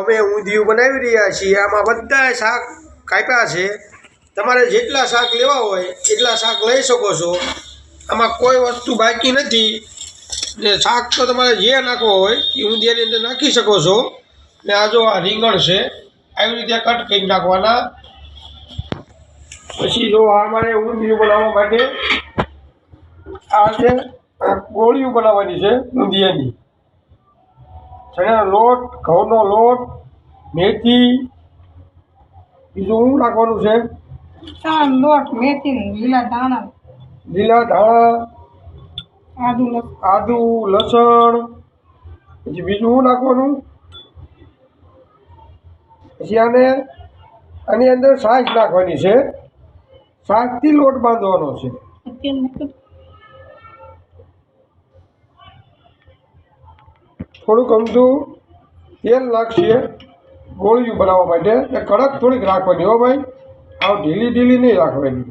અમે ઊંધિયું બનાવી રહ્યા છીએ. આમાં બધા શાક કાપ્યા છે. તમારે જેટલા શાક લેવા હોય, એટલા શાક લઈ શકો છો. આમાં કોઈ વસ્તુ બાકી નથી. ને શાક તો તમારે જે નાખવો હોય, એ ઊંધિયાની અંદર નાખી શકો છો. ને આ જો આ રીંગણ છે, આવી રીતે કટ કરી નાખવાના. પછી જો આ મારે ઊંધિયું બનાવવા માટે આ છે ગોળીઓ બનાવવાની છે ઊંધિયાની. ચણાનો લોટ ઘઉંનો લોટ મેથી બીજું શું નાખવાનું છે? લોટ મેથી લીલા ધાણા. લીલા ધાણા આદુ આદુ લસણ પછી બીજું શું નાખવાનું? પછી આને આની અંદર છાશ નાખવાની છે. છાશથી લોટ બાંધવાનો છે તેલ નાખ્યું થોડુંક અમથું તેલ નાખીએ, ગોળીયું બનાવવા માટે. એ કડક થોડીક રાખવાની હો ભાઈ. આવ ઢીલી ઢીલી નહીં રાખવાની.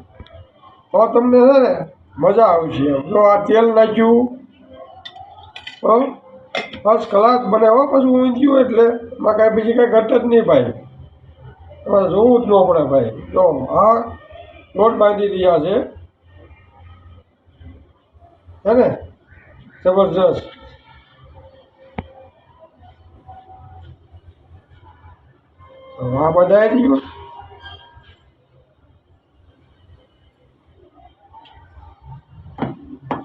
તો તમને છે ને મજા આવશે જો આ તેલ નાખ્યું, હો? બસ કલાક બને હો, પછી ઊંધ્યું એટલે. એમાં કાંઈ બીજી કાંઈ ઘટ જ નહીં ભાઈ. તમારે જોવું જ ન પડે ભાઈ. જો, આ લોટ બાંધી રહ્યા છે. હે ને? જબરજસ્ત. હવે આ બધા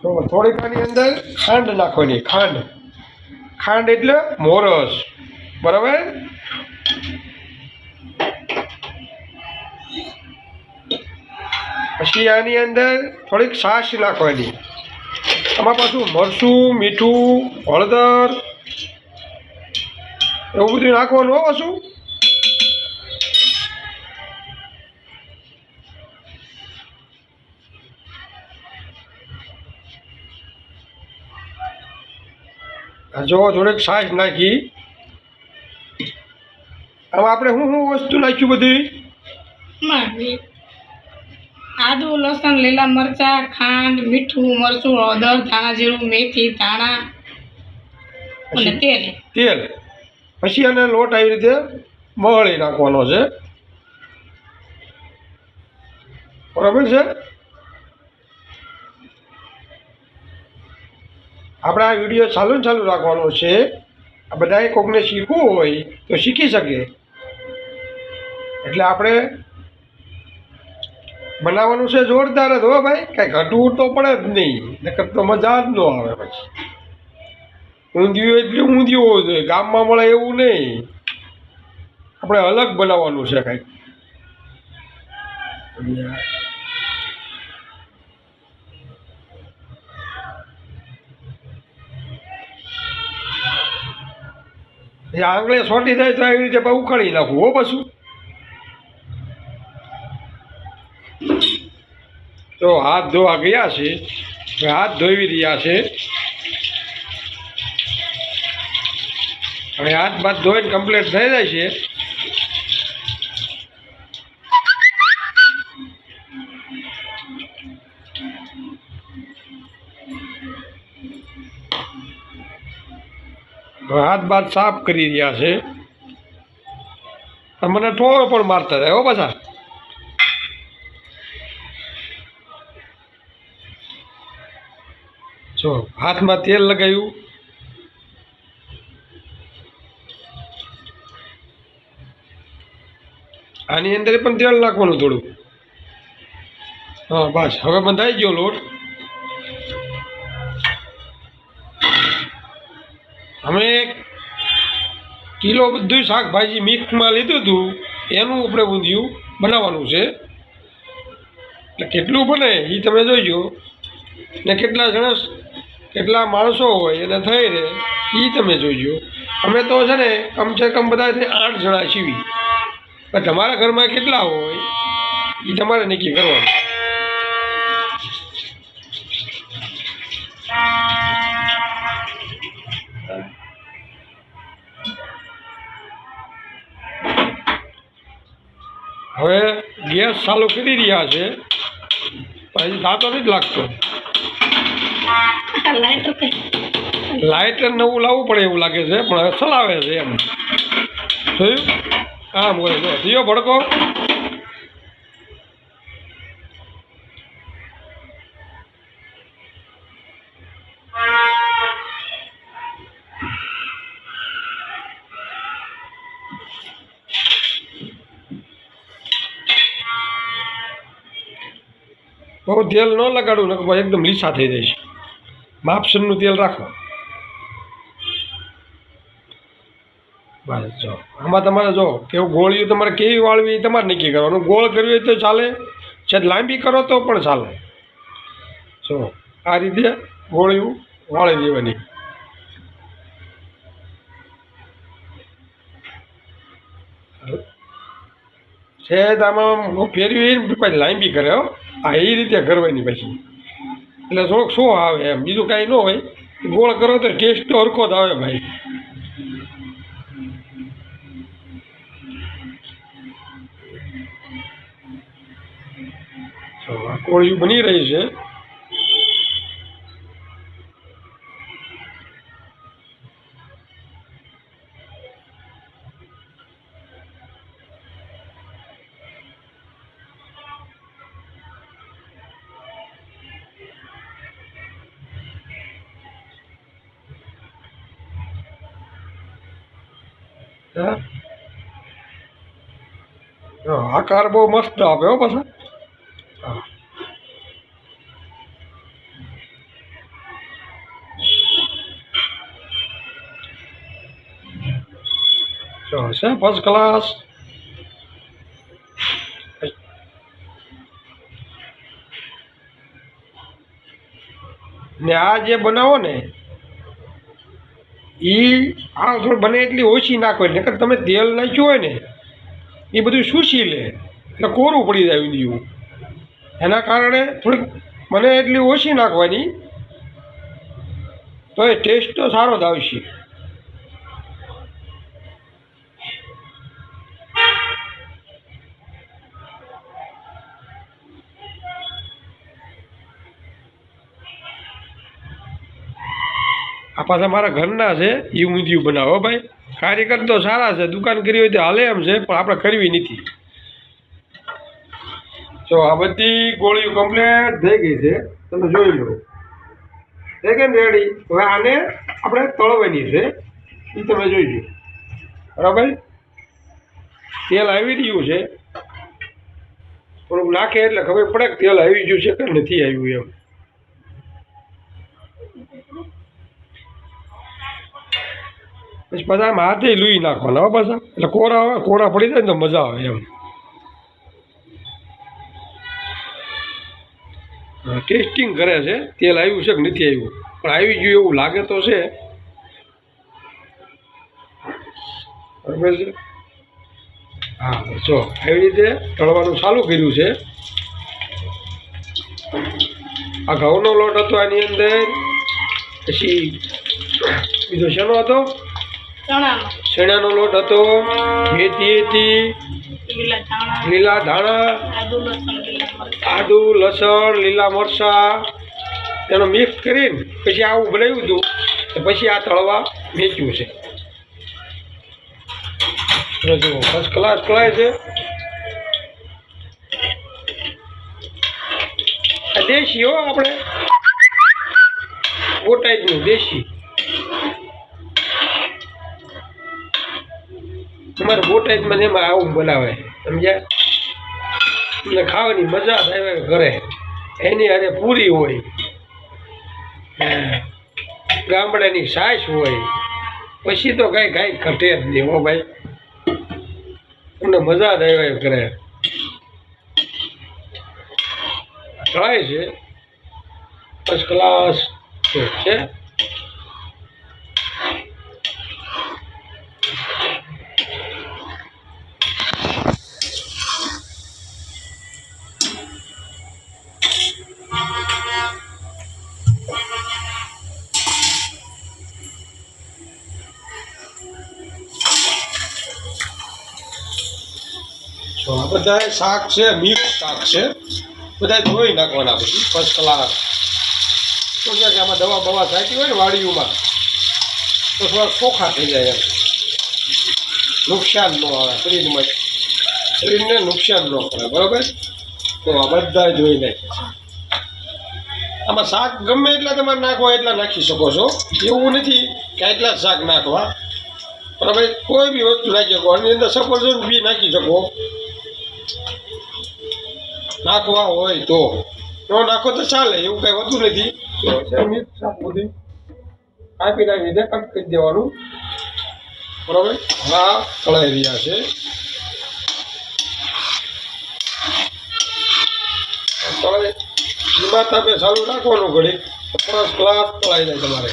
તો થોડીક આની અંદર ખાંડ નાખવાની, ખાંડ. ખાંડ એટલે મોરસ. બરાબર? પછી આની અંદર થોડીક છાશ નાખવાની. આમાં પાછું મરચું, મીઠું, હળદર, એવું બધું નાખવાનું હો પાછું. જો થોડીક છાશ નાખી. હવે આપણે શું શું વસ્તુ નાખ્યું બધી? આદુ લસણ લીલા મરચાં ખાંડ મીઠું મરચું હળદર ધાણા જીરું મેથી ધાણા અને તેલ. તેલ. પછી આને લોટ આવી રીતે બળી નાખવાનો છે. બરાબર છે? આપણે આ વીડિયો ચાલુ ચાલુ રાખવાનો છે. આ બધાએ કોકને શીખવું હોય તો શીખી શકે. એટલે આપણે બનાવવાનું છે જોરદાર જ, હો ભાઈ. કાંઈ ઘટવું તો પડે જ નહીં. નકર તો મજા જ ન આવે પછી. ઊંધિયું એટલે ઊંધિયું હોવું જોઈએ. ગામમાં મળે એવું નહીં. આપણે અલગ બનાવવાનું છે કંઈક. એ આંગળે સોટી જાય તો એવી રીતે ઉખાડી નાખવું હો પાછું. તો હાથ ધોવા ગયા છે હાથ ધોઈ રહ્યા છે. હવે હાથ બાદ ધોઈને કમ્પ્લીટ થઈ જાય છે. હાથ બાદ સાફ કરી રહ્યા છે. મને ઠોર પણ મારતા થાય હો પાછા. જો, હાથમાં તેલ લગાવ્યું આની અંદર પણ તેલ નાખવાનું થોડું. હા, બસ. હવે બંધાઈ ગયો લોટ. અમે કિલો બધું શાકભાજી મિક્સમાં લીધું હતું, એનું આપણે ઊંધિયું બનાવવાનું છે. એટલે કેટલું બને એ તમે જોઈજો ને કેટલા જણા કેટલા માણસો હોય, એને થઈ રહે એ તમે જોઈજો અમે તો છે ને, કમસે કમ બધા આઠ જણા છીવી. તમારા ઘરમાં કેટલા હોય એ તમારે નક્કી કરવાનું. હવે ગેસ ચાલુ કરી રહ્યા છે પછી દાંતો નથી લાગતો. લાઇટર નવું લાવવું પડે એવું લાગે છે પણ હવે ચલાવે છે એમ. થયું આમ હોય થયો ભડકો. બહુ તેલ ન લગાડવું ને એકદમ લીસા થઈ જઈશ માપસરનું તેલ રાખો. બસ જો. આમાં તમારે જો, કેવું ગોળીઓ તમારે કેવી વાળવી એ તમારે નક્કી કરવાનું. ગોળ કરવી હોય તો ચાલે છે લાંબી કરો તો પણ ચાલે. જો, આ રીતે ગોળીઓ વાળી દેવાની. છે આમાં ફેરવી પછી લાંબી કરે હો. આ એ રીતે કરવાની પછી એટલે થોડોક શું આવે એમ? બીજું કાંઈ ન હોય. ગોળ કરો તો ટેસ્ટ તો હરખો જ આવે ભાઈ. કોળિયું બની રહી છે. આકાર બહુ મસ્ત આપે, હો પાછા. હા જો છે ફર્સ્ટ ક્લાસ ને આ જે બનાવો ને એ આ બને એટલી ઓછી નાખો નકર તમે તેલ નાખ્યું હોય ને એ બધું શૂષી લે? એટલે કોરું પડી જાય ઊંધિયું. એના કારણે થોડીક મને એટલી ઓછી નાખવાની. તો એ ટેસ્ટ તો સારો જ આવશે. આ પાછા મારા ઘરના છે એ ઊંધિયું બનાવો ભાઈ. કાર્યકર તો સારા છે, દુકાન કરી હોય તો હાલે એમ છે, પણ આપણે કરવી નથી. જો આ બધી ગોળીઓ કમ્પ્લીટ થઈ ગઈ છે, તમે જોઈ લો. થઈ ગઈ રેડી હવે આને આપણે તળવાની છે એ તમે જોઈ લો. બરાબર? તેલ આવી રહ્યું છે. થોડુંક નાખે એટલે ખબર પડે કે તેલ આવી ગયું છે કે નથી આવ્યું એમ. પછી બધા આમ હાથે લૂઈ નાખવાના હો પાછા. એટલે કોરા આવે કોરા પડી જાય ને તો મજા આવે એમ. ટેસ્ટિંગ કરે છે. તેલ આવ્યું છે કે નથી આવ્યું? પણ આવી ગયું એવું લાગે તો છે. બરાબર છે? હા જો, આવી રીતે તળવાનું ચાલુ કર્યું છે. આ ઘઉંનો લોટ હતો આની અંદર. પછી બીજો શેનો હતો? શેણાનો લોટ હતો મેથી હતી લીલા ધાણા આદુ લસણ લીલા મરચાં. એનો મિક્સ કરીને પછી આવું બનાવ્યું હતું તો પછી આ તળવા વેચ્યું છે. જો ફર્સ્ટ ક્લાસ કળાય છે. દેશી હો આપણે. બોટાઈજનું દેશી. તમારે બોટાઈજમાં જેમાં આવું બોલાવે. સમજ્યા? એટલે ખાવાની મજા આવે ઘરે. એની અરે પૂરી હોય. ગામડાની સાસ હોય. પછી તો કાંઈ કાંઈ ઘટે જ નહીં હો ભાઈ. તમને મજા જ આવે કરે ટ્રાય છે. ફર્સ્ટ ક્લાસ છે. તો આ બધા શાક છે મિક્સ શાક છે. બધા ધોઈ નાખવાના પછી ફર્સ્ટ ક્લાસ તો કે આમાં દવા બવા થાકી હોય ને વાડીઓમાં, તો થોડા ચોખા થઈ જાય એમ. નુકસાન ન આવે, શરીરમાં શરીરને નુકસાન ન કરે, બરાબર? તો આ બધા જોઈ નાખે આમાં શાક ગમે એટલા તમારે નાખવા એટલા નાખી શકો છો. એવું નથી કે એટલા જ શાક નાખવા. બરાબર? કોઈ બી વસ્તુ નાખી શકો. આની અંદર સફરજન બી નાખી શકો. નાખવા હોય તો. ન નાખો તો ચાલે એવું કઈ હોતું નથી. તો બધી કાપી નાખી દે કટ કરી દેવાનું. બરાબર? હા તળાઈ રહ્યા છે. તળાઈ ધીમા તાપે ચાલુ રાખવાનું ઘડી ફર્સ્ટ ક્લાસ તળાઈ જાય તમારે.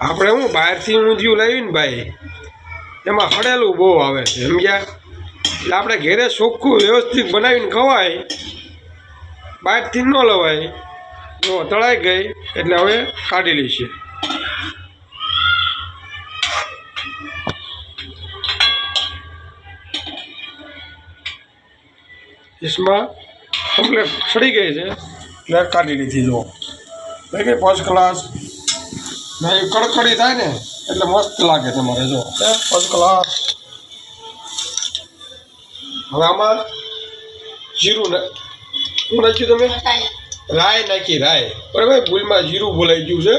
આપણે હું બહારથી ઊંધિયું લાવીને ભાઈ, એમાં હળેલું બહુ આવે છે, સમજ્યા? એટલે આપણે ઘેરે ચોખ્ખું વ્યવસ્થિત બનાવીને ખવાય. બહારથી ન લવાય જો તળાઈ ગઈ, એટલે હવે કાઢી લઈશું. ડિશમાં કમ્પ્લેટ સડી ગઈ છે. એટલે કાઢી લીધી જુઓ લઈ ગઈ ફર્સ્ટ ક્લાસ ને એ કડકડી થાય ને એટલે મસ્ત લાગે તમારે જો. ફર્સ્ટ ક્લાસ હવે આમાં જીરું ને શું નાખ્યું તમે? રાય નાખી રાય. બરાબર ભૂલમાં જીરું બોલાઈ ગયું છે.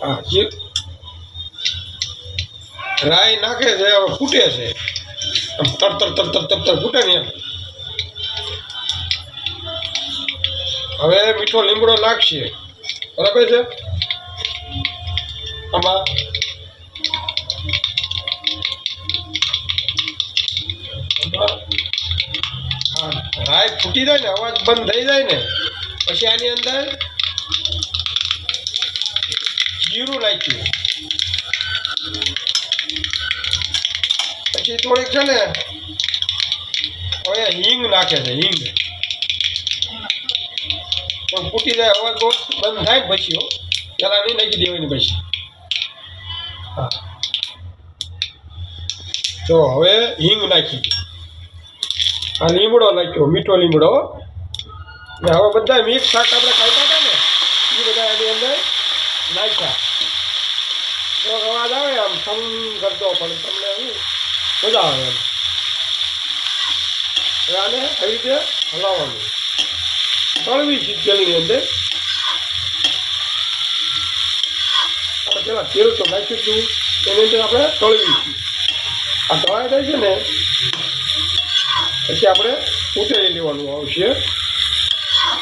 હા રાય નાખે છે હવે ફૂટે છે. આમ તર તર તર તર તર તર ફૂટે ને એમ. હવે મીઠો લીમડો નાખશે બરાબર છે? આમાં? રાય ફૂટી જાય ને, અવાજ બંધ થઈ જાય ને, પછી આની અંદર જીરું નાખ્યું. પછી થોડીક છે ને, હવે હિંગ નાખે છે, હિંગ. પણ ફૂટી જાય હવે તો બંધ થાય પછી પેલા નહીં નાખી દેવાની પછી. હા. તો હવે હિંગ નાખી. આ લીમડો નાખ્યો, મીઠો લીમડો ને હવે બધા મિક્સ શાક આપણે ખાતા હતા ને, એ બધા એની અંદર નાખ્યા. તો અવાજ આવે આમ સમ કરતો પણ તમને મજા આવે એમ. આને આવી રીતે હલાવવાનું. તળવી તેલની અંદર આપણે પેલા તેલ તો નાખ્યું હતું એની અંદર આપણે તળવી છીએ આ તળાઈ જાય છે ને પછી આપણે ઉતરી લેવાનું આવશે.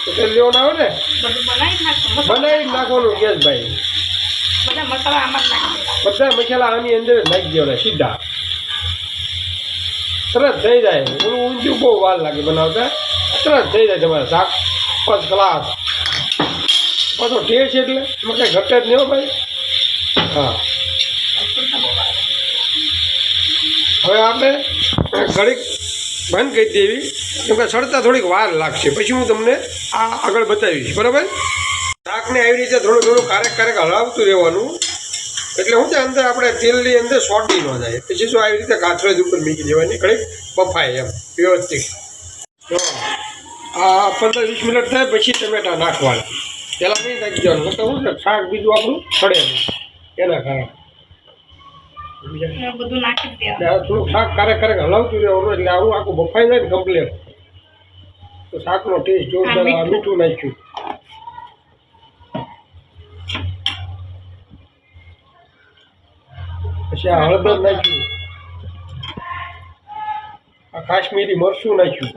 ઉતરી લેવાનું આવે ને? બધું બનાવી નાખવાનું ગેસ ભાઈ. બધા મસાલા આની અંદર નાખી દેવાના સીધા. તરત થઈ જાય. ઓલું ઊંધિયું બહુ વાર લાગે બનાવતા. તરત થઈ જાય તમારે શાક. ફર્સ્ટ ક્લાસ પાછો છે એટલે એમાં કંઈ ઘટે જ નહીં હો ભાઈ. હા. હવે આપણે ઘડીક બંધ કરી દેવી. કેમ કે સડતા થોડીક વાર લાગશે. પછી હું તમને આ આગળ બતાવીશ. બરાબર? શાકને આવી રીતે થોડું થોડું કારેક કારેક હલાવતું રહેવાનું. એટલે શું છે અંદર આપણે તેલની અંદર સોટી ન જાય. પછી શું આવી રીતે કાથરેજ ઉપર મૂકી દેવાની. ઘડીક બફાય એમ. વ્યવસ્થિત. તો આ પંદર વીસ મિનિટ થાય પછી ટમેટા નાખવાના. પહેલાં નહીં નાખી દેવાનું તો શું શાક બીજું આપણું પડે નહીં. એના કારણે. બધું નાખી દેવાનું. થોડુંક શાક કારેક કારેક હલાવતું રહેવાનું એટલે આવું આખું બફાઈ જાય ને કમ્પ્લેટ તો શાકનો ટેસ્ટ જોરદાર મીઠું નાખ્યું. પછી આ હળદર નાખ્યું. આ કાશ્મીરી મરચું નાખ્યું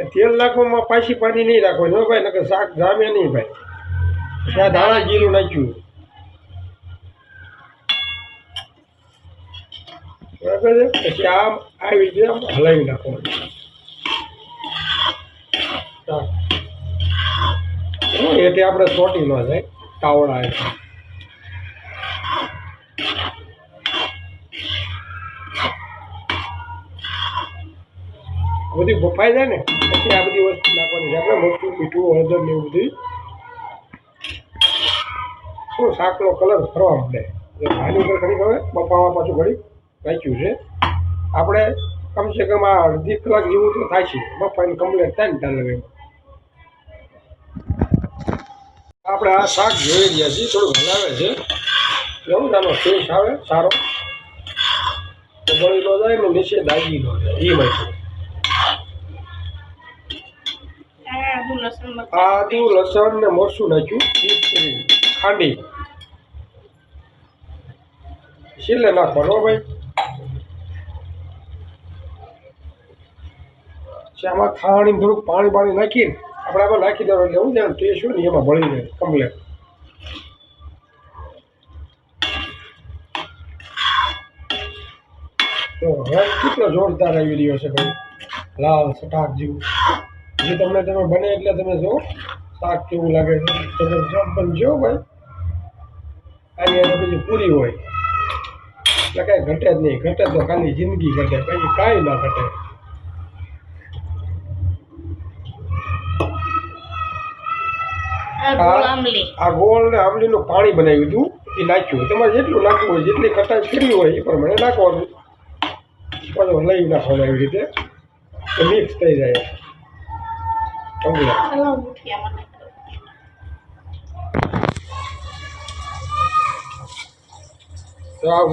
એ તેલ નાખવામાં પાછી પાણી નહીં રાખવાની હો ભાઈ, નકર શાક જામે નહીં ભાઈ. ત્યાં ધાણા જીરું નાખ્યું. બરાબર છે? પછી આમ આવી રીતે આમ હલાવી નાખવાનું. એટલે આપણે ચોટી ન જાય, તાવડા બધી બફાઈ જાય ને, પછી આ બધી વસ્તુ નાખવાની છે. આપણે મોટું મીઠું, હળદર ને એવું બધું શું શાકનો કલર ફરવા એટલે આની ઉપર ઘડીક હવે બફાવા પાછું ઘડી રાખ્યું છે. આપણે કમસે કમ આ અડધી કલાક જેવું તો થાય છે. બફાઈને કમ્પ્લેટ થાય ને ત્યારે આપણે આ શાક જોઈ રહ્યા છીએ, થોડું હલાવે છે. એવું આનો ટેસ્ટ આવે? સારો? તો બળી ન જાય ને નીચે દાગી ન જાય એ માટે આદુ, લસણ લસણ ને મરચું નાખ્યું. ખાંડી. છેલ્લે નાખવાનો ભાઈ. આમાં ખાણી થોડુંક પાણી પાણી નાખીને આપણે આમાં નાખી દેવાનું. એવું જાય ટેસ્ટ હોય ને એમાં ભળી જાય કમ્પ્લેટ તો હવે કેટલો જોરદાર આવી રહ્યો છે ભાઈ. લાલ સટાક જેવું. જે તમને તમે બને એટલે તમે જો શાક કેવું લાગે છે. તમે શાક પણ જો ભાઈ. આની અંદર પછી પૂરી હોય. એટલે કાંઈ ઘટે જ નહીં. ઘટે તો ખાલી જિંદગી ઘટે. પછી કાંઈ ના ઘટે. આ ગોળ ને આમલીનું પાણી બનાવ્યું હતું. એ નાખ્યું તમારે જેટલું નાખવું હોય જેટલી કટાઈ કરવી હોય એ પ્રમાણે નાખવાનું. પાછું લઈ નાખવાનું એવી રીતે. તો મિક્સ થઈ જાય કમ્પ્લેટ ચાલો મુઠિયામાં નાખો. તો આ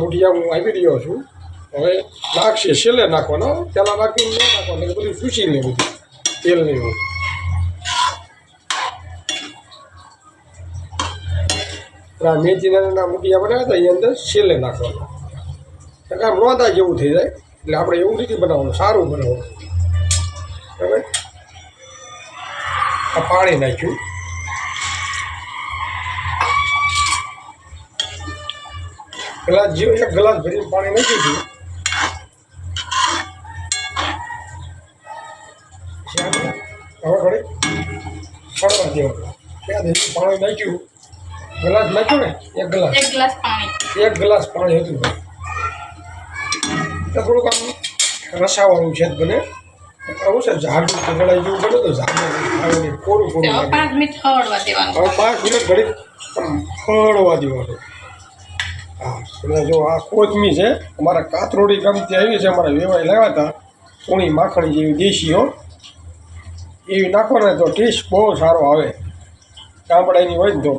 મુઠિયા હું આવી રહ્યો છું. હવે નાખશે. છેલ્લે નાખવાનો. પહેલાં નાખીને ન નાખવાનું. બધું સૂચી લે બધું. તેલ નહીં હોય આ મેથીના મુઠિયા બનાવ્યા હતા એ અંદર છેલ્લે નાખવાનો. કારણ કે આમ નોંધા જેવું થઈ જાય. એટલે આપણે એવું નથી બનાવવાનું, સારું બનાવવાનું. બરાબર? આ પાણી નાખ્યું. ગ્લાસ જેવું એક ગ્લાસ ભરીને પાણી પછી આપણે હવે ઘડી દેવાનું. ત્યાં પાણી નાખ્યું. ગ્લાસ નાખ્યું ને એક ગ્લાસ. એક ગ્લાસ પાણી. એક ગ્લાસ પાણી હતું તો થોડુંક આમ રસાવાળું છે જ બને. આવું છે ઝાડું કગડાઈ જેવું બને તો કોરું કોરું હવે પાંચ મિનિટ હળવા દેવાનું. હવે પાંચ મિનિટ ઘડી આમ ફળવા દેવાનું. હા એટલે જો આ કોથમી છે અમારા કાતરોડી ગામથી આવી છે અમારા વેવાઈ લાવ્યા હતા પૂણી માખણી જેવી દેશી હો. એવી નાખો ને તો ટેસ્ટ બહુ સારો આવે. ગામડાની હોય ને તો.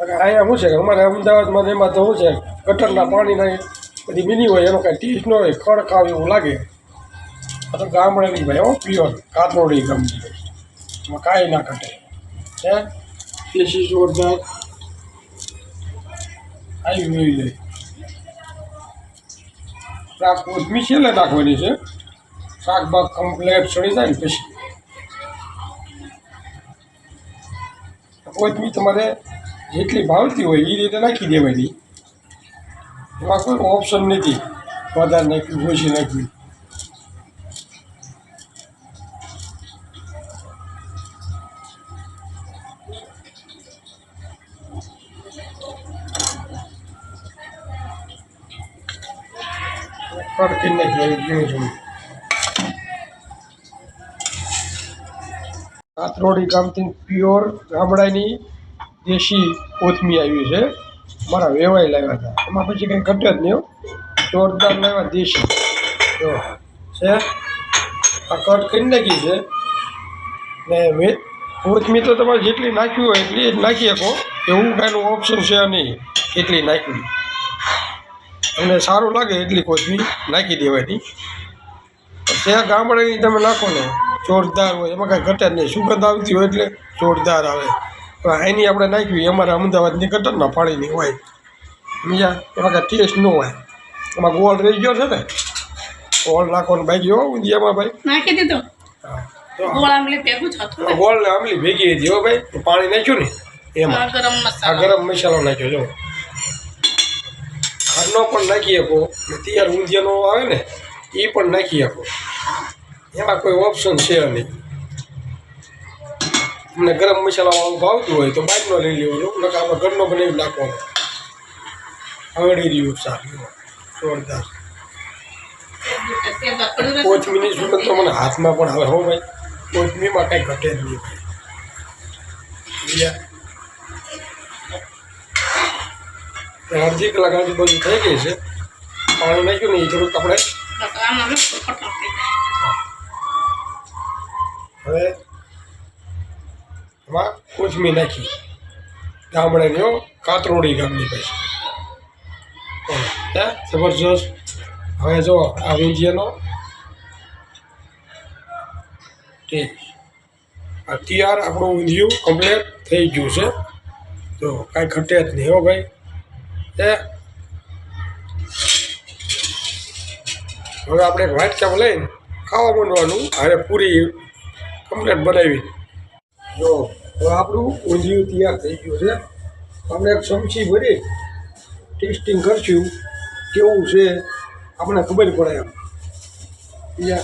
અહીંયા શું છે અમારે અમદાવાદમાં એમાં તો શું છે ગટરના પાણીના બધી મિની હોય એનો કાંઈ ટેસ્ટ ન હોય ખડક આવે એવું લાગે. આ તો ગામડાની ભાઈ હો પ્યોર કાતરોડી ગમતી એમાં કાંઈ ના ઘટે. હે? દેશી જોરદાર આવી મેળવી જાય શાક કોથમી છેલ્લે નાખવાની છે? શાક બાગ કમ્પ્લેટ ચડી જાય ને પછી. કોથમી તમારે જેટલી ભાવતી હોય એ રીતે નાખી દેવાની. એમાં કોઈ ઓપ્શન નથી. વધારે નાખ્યું ઓછી નાખ્યું. કાતરોડી ગામથી પ્યોર ગામડાની દેશી કોથમી આવી છે. મારા વેવાઈ લાવ્યા હતા. એમાં પછી કંઈ ઘટે જ નહીં. જોરદાર લાવ્યા દેશી. જો, છે. આ કટ કરી નાખી છે. ને વે કોથમી તો તમારે જેટલી નાખવી હોય એટલી જ નાખી શકો. એવું કાંઈનું ઓપ્શન છે નહીં. એટલી નાખવી. અને સારું લાગે એટલી કોથમીર નાખી દેવાની ત્યાં ગામડાની તમે નાખો ને જોરદાર હોય એમાં કાંઈ ઘટે જ નહીં. સુગંધ આવતી હોય એટલે જોરદાર આવે. પણ એની આપણે નાખવી અમારા અમદાવાદની ગટરના પાણીની હોય. બીજા એમાં કાંઈ ટેસ્ટ ન હોય. એમાં ગોળ રહી ગયો છે ને ગોળ નાખવાનું બાકી હો ઊંધિયામાં ભાઈ. નાખી દીધો? ગોળ હોય. ને. આમલી ભેગી હતી હો ભાઈ. પાણી નાખ્યું ને એમાં. ગરમ મસાલો નાખ્યો જો. ઘરનો પણ નાખી શકો. તૈયાર ઊંધિયાનો આવે ને એ પણ નાખી શકો. એમાં કોઈ ઓપ્શન છે નહીં. તમને ગરમ મસાલાવાળું ભાવતું હોય તો બહારનો લઈ લેવાનો, નકર આપણે ઘરનો બનાવી નાખવાનો. આવડી રહ્યું સારું જોરદાર. કોથમીની સુગંધ તો મને હાથમાં પણ આવે હો ભાઈ. કોથમીમાં કાંઈ ઘટે નહીં ભાઈ બીજા ને અડધી કલાક બધું થઈ ગઈ છે. પાણી નાખ્યું ને એ થોડુંક આપણે હવે એમાં કોથમી નાખી. ગામડાની કાતરોડી ગામની પછી જબરજસ્ત. હવે જો, આ ઊંધિયાનો ઠીક આ તૈયાર આપણું ઊંધિયું કમ્પ્લીટ થઈ ગયું છે. તો કાંઈ ઘટે જ નહીં હો ભાઈ. એ. હવે આપણે એક વાટકામ લઈને ખાવા માંડવાનું. હારે પૂરી કમ્પ્લેટ બનાવી. જો, હવે આપણું ઊંધિયું તૈયાર થઈ ગયું છે. આપણે એક ચમચી ભરી ટેસ્ટિંગ કરશું. કેવું છે આપણને ખબર પડે એમ. તૈયાર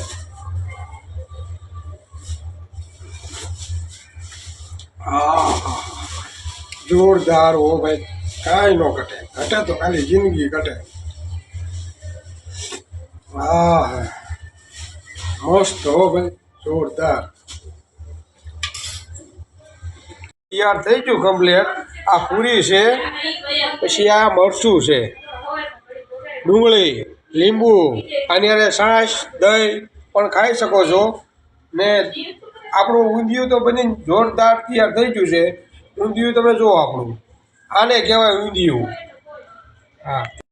હા. જોરદાર હો ભાઈ. કાંઈ ન ઘટે. ઘટે તો ખાલી જિંદગી ઘટે. હા મસ્ત હો ભાઈ, જોરદાર. તૈયાર થઈ ગયું કમ્પ્લેટ આ પૂરી છે, પછી આ મરચું છે. ડુંગળી, લીંબુ, આની અરે છાશ, દહીં પણ ખાઈ શકો છો. ને આપણું ઊંધિયું તો બની જોરદાર તૈયાર થઈ ગયું છે. ઊંધિયું તમે જુઓ આપણું. આને કહેવાય ઊંધિયું. હા